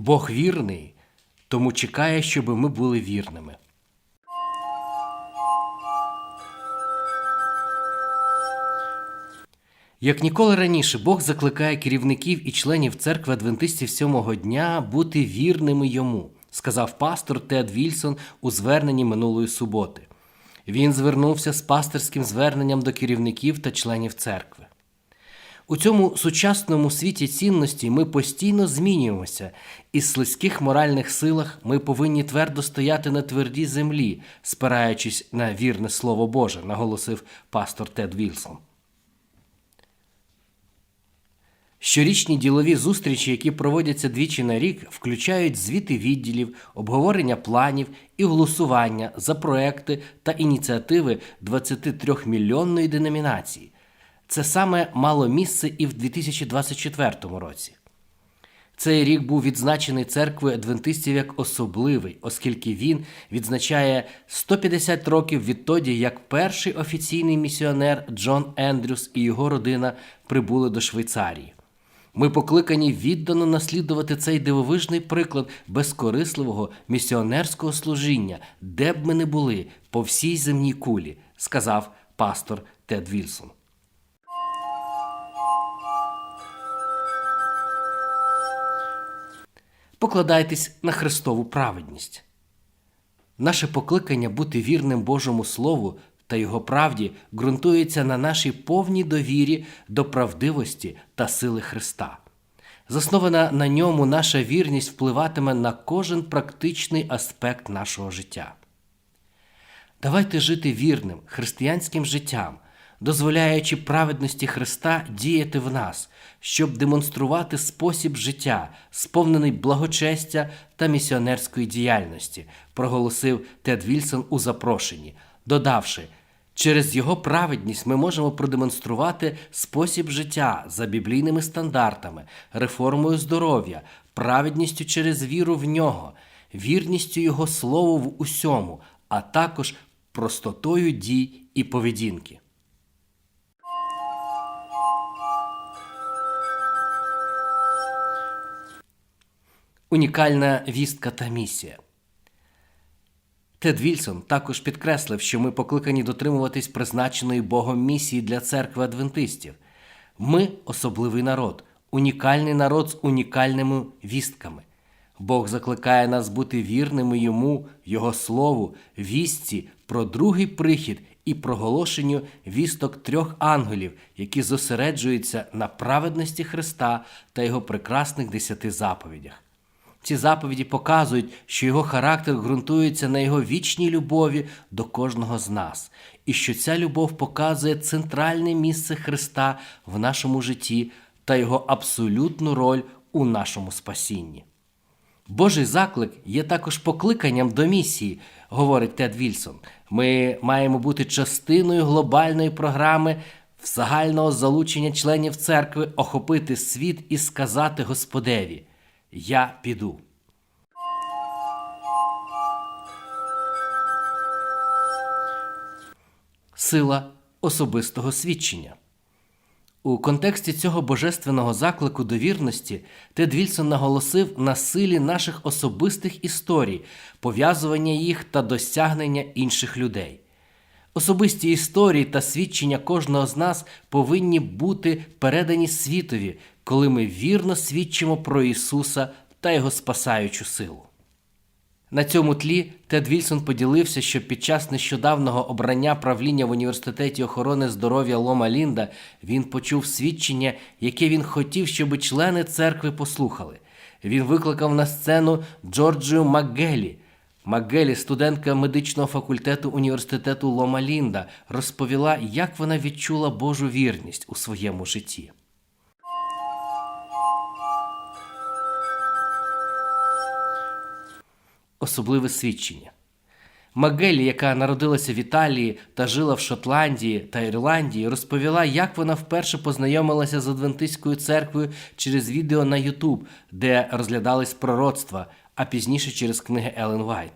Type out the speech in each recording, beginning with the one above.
Бог вірний, тому чекає, щоб ми були вірними. Як ніколи раніше, Бог закликає керівників і членів церкви адвентистів сьомого дня бути вірними йому, сказав пастор Тед Вільсон у зверненні минулої суботи. Він звернувся з пасторським зверненням до керівників та членів церкви. У цьому сучасному світі цінності ми постійно змінюємося, і з слизьких моральних силах ми повинні твердо стояти на твердій землі, спираючись на вірне Слово Боже, наголосив пастор Тед Вілсон. Щорічні ділові зустрічі, які проводяться двічі на рік, включають звіти відділів, обговорення планів і голосування за проекти та ініціативи 23-мільйонної деномінації. Це саме мало місце і в 2024 році. Цей рік був відзначений церквою адвентистів як особливий, оскільки він відзначає 150 років відтоді, як перший офіційний місіонер Джон Ендрюс і його родина прибули до Швейцарії. Ми покликані віддано наслідувати цей дивовижний приклад безкорисливого місіонерського служіння, де б ми не були по всій земній кулі, сказав пастор Тед Вільсон. Покладайтесь на Христову праведність. Наше покликання бути вірним Божому Слову та Його правді ґрунтується на нашій повній довірі до правдивості та сили Христа. Заснована на ньому наша вірність впливатиме на кожен практичний аспект нашого життя. Давайте жити вірним християнським життям, дозволяючи праведності Христа діяти в нас, щоб демонструвати спосіб життя, сповнений благочестя та місіонерської діяльності, проголосив Тед Вільсон у запрошенні, додавши. Через його праведність ми можемо продемонструвати спосіб життя за біблійними стандартами, реформою здоров'я, праведністю через віру в нього, вірністю Його слову в усьому, а також простотою дій і поведінки. Унікальна вістка та місія. Тед Вільсон також підкреслив, що ми покликані дотримуватись призначеної Богом місії для церкви адвентистів. Ми особливий народ, унікальний народ з унікальними вістками. Бог закликає нас бути вірними йому, Його слову, вістці про другий прихід і проголошенню вісток трьох ангелів, які зосереджуються на праведності Христа та його прекрасних десяти заповідях. Ці заповіді показують, що його характер ґрунтується на його вічній любові до кожного з нас, і що ця любов показує центральне місце Христа в нашому житті та його абсолютну роль у нашому спасінні. Божий заклик є також покликанням до місії, говорить Тед Вільсон. Ми маємо бути частиною глобальної програми загального залучення членів церкви, охопити світ і сказати Господеві. Я піду. Сила особистого свідчення. У контексті цього божественного заклику до вірності Тед Вільсон наголосив на силі наших особистих історій, пов'язування їх та досягнення інших людей. Особисті історії та свідчення кожного з нас повинні бути передані світові, коли ми вірно свідчимо про Ісуса та Його спасаючу силу. На цьому тлі Тед Вільсон поділився, що під час нещодавнього обрання правління в університеті охорони здоров'я Лома Лінда він почув свідчення, яке він хотів, щоб члени церкви послухали. Він викликав на сцену Джорджію Макгелі. Макгелі, студентка медичного факультету університету Лома Лінда, розповіла, як вона відчула Божу вірність у своєму житті. Особливе свідчення. Магелі, яка народилася в Італії та жила в Шотландії та Ірландії, розповіла, як вона вперше познайомилася з Адвентистською церквою через відео на Ютуб, де розглядались пророцтва, а пізніше через книги Елен Вайт.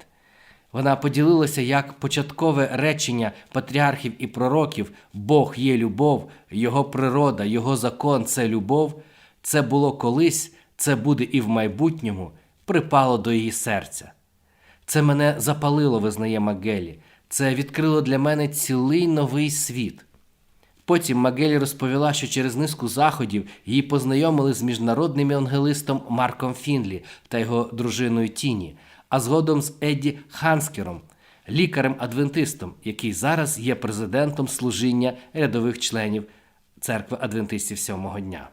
Вона поділилася, як початкове речення патріархів і пророків Бог є любов, Його природа, Його закон це любов. Це було колись, це буде і в майбутньому, припало до її серця. Це мене запалило, визнає Магелі. Це відкрило для мене цілий новий світ. Потім Магелі розповіла, що через низку заходів її познайомили з міжнародним евангелистом Марком Фінлі та його дружиною Тіні, а згодом з Едді Ханскером, лікарем-адвентистом, який зараз є президентом служіння рядових членів церкви адвентистів сьомого дня.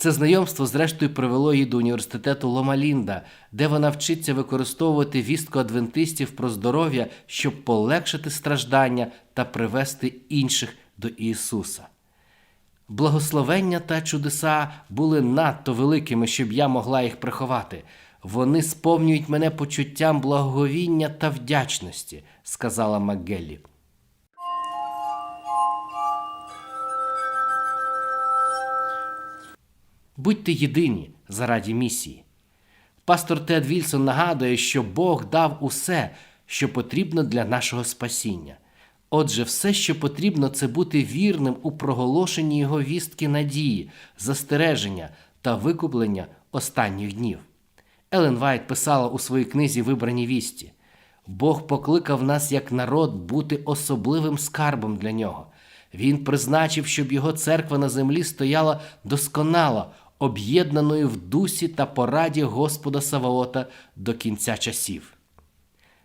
Це знайомство, зрештою, привело її до університету Ломалінда, де вона вчиться використовувати вістку адвентистів про здоров'я, щоб полегшити страждання та привести інших до Ісуса. Благословення та чудеса були надто великими, щоб я могла їх приховати. Вони сповнюють мене почуттям благовіння та вдячності, сказала Макгеллі. Будьте єдині заради місії. Пастор Тед Вільсон нагадує, що Бог дав усе, що потрібно для нашого спасіння. Отже, все, що потрібно, це бути вірним у проголошенні його вістки надії, застереження та викуплення останніх днів. Елен Вайт писала у своїй книзі Вибрані вісті: Бог покликав нас як народ бути особливим скарбом для нього. Він призначив, щоб його церква на землі стояла досконало, об'єднаною в дусі та пораді Господа Саваота до кінця часів.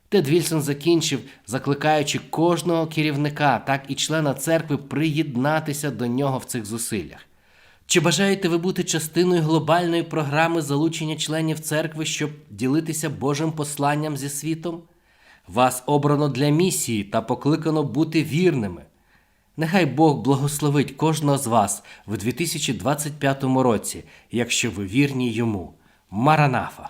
Тед Вільсон закінчив, закликаючи кожного керівника, так і члена церкви приєднатися до нього в цих зусиллях. Чи бажаєте ви бути частиною глобальної програми залучення членів церкви, щоб ділитися Божим посланням зі світом? Вас обрано для місії та покликано бути вірними. Нехай Бог благословить кожного з вас в 2025 році, якщо ви вірні йому. Маранафа!